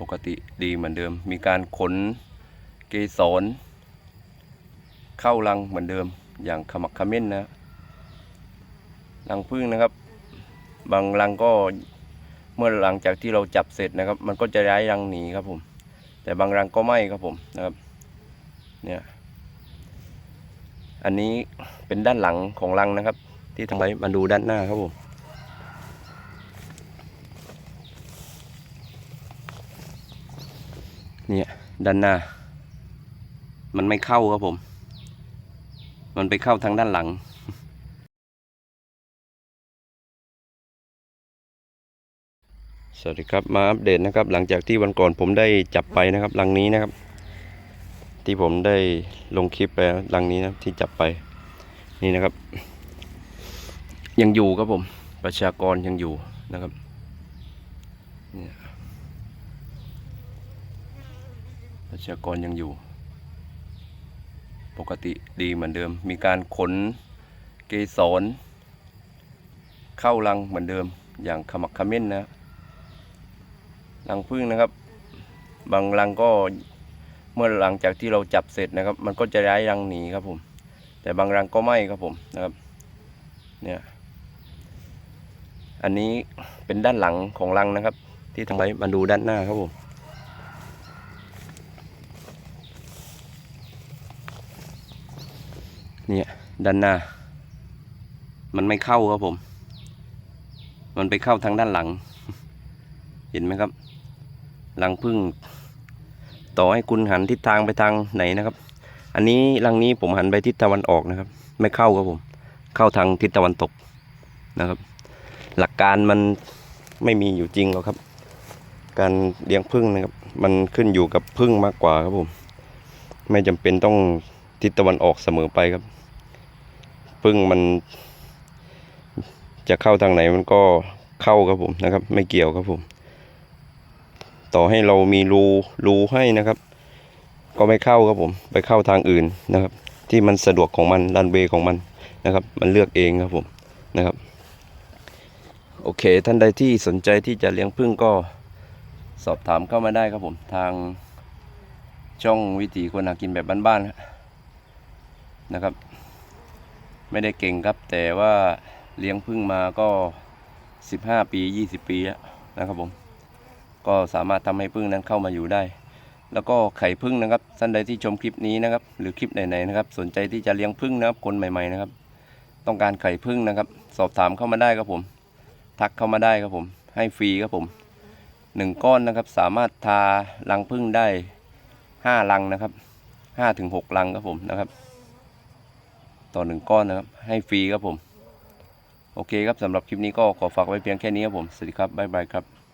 ปกติดีเหมือนเดิม มีการขนเกสรเข้ารังเหมือนเดิม อย่างขมักขม้นนะรังผึ้งนะครับ บางรังก็เมื่อหลังจากที่เราจับเสร็จนะครับ มันก็จะย้ายรังหนีครับผม แต่บางรังก็ไม่ครับผมนะครับ เนี่ยอันนี้เป็นด้านหลังของรังนะครับ ที่ทำไว้มาดูด้านหน้าครับผม เนี่ยด้านหน้า มันไม่เข้าครับผม มันไปเข้าทางด้านหลังสวัสดีครับมาอัปเดตนะครับ หลังจากที่วันก่อนผมได้จับไปนะครับรังนี้นะครับ ที่ผมได้ลงคลิปไปรังนี้นะที่จับไปนี่นะครับ ยังอยู่ครับผม ประชากรยังอยู่นะครับเนี่ย ประชากรยังอยู่ ปกติดีเหมือนเดิม มีการขนเกสรเข้ารังเหมือนเดิม อย่างขมักขม้นนะรังผึ้งนะครับ บางรังก็เมื่อหลังจากที่เราจับเสร็จนะครับ มันก็จะย้ายรังหนีครับผม แต่บางรังก็ไม่ครับผมนะครับ เนี่ยอันนี้เป็นด้านหลังของรังนะครับ ที่ทำไว้มาดูด้านหน้าครับผม เนี่ยด้านหน้า มันไม่เข้าครับผม มันไปเข้าทางด้านหลัง เห็นไหมครับรังพึ่ง ต่อให้คุณหันทิศทางไปทางไหนนะครับ อันนี้รังนี้ผมหันไปทิศตะวันออกนะครับ ไม่เข้าครับผม เข้าทางทิศตะวันตกนะครับ หลักการมันไม่มีอยู่จริงหรอกครับ การเลี้ยงพึ่งนะครับ มันขึ้นอยู่กับพึ่งมากกว่าครับผม ไม่จำเป็นต้อง ทิศตะวันออกเสมอไปครับพึ่งมันจะเข้าทางไหนมันก็เข้าครับผมนะครับ ไม่เกี่ยวครับผม ต่อให้เรามีรูรูให้นะครับ ก็ไม่เข้าครับผม ไปเข้าทางอื่นนะครับ ที่มันสะดวกของมันรันเวย์ของมันนะครับ มันเลือกเองครับผมนะครับ โอเค ท่านใดที่สนใจที่จะเลี้ยงผึ้งก็สอบถามเข้ามาได้ครับผมทางช่องวิถีคนหากินแบบบ้านๆ นะครับ ไม่ได้เก่งครับ แต่ว่าเลี้ยงผึ้งมาก็ 15 ปี 20 ปีแล้วนะครับผม ก็สามารถทำให้ผึ้งนั้นเข้ามาอยู่ได้ แล้วก็ไข่ผึ้งนะครับท่านใดที่ชมคลิปนี้นะครับ หรือคลิปไหนๆนะครับ สนใจที่จะเลี้ยงผึ้งนะครับคนใหม่ๆนะครับ ต้องการไข่ผึ้งนะครับ สอบถามเข้ามาได้ครับผม ทักเข้ามาได้ครับผม ให้ฟรีครับผมหนึ่งก้อนนะครับ สามารถทารังผึ้งได้ห้ารังนะครับห้าถึงหกรังครับผมนะครับ ต่อหนึ่งก้อนนะครับ ให้ฟรีครับผม โอเคครับสำหรับคลิปนี้ก็ขอฝากไว้เพียงแค่นี้ครับผม สวัสดีครับ บ๊ายบายครับ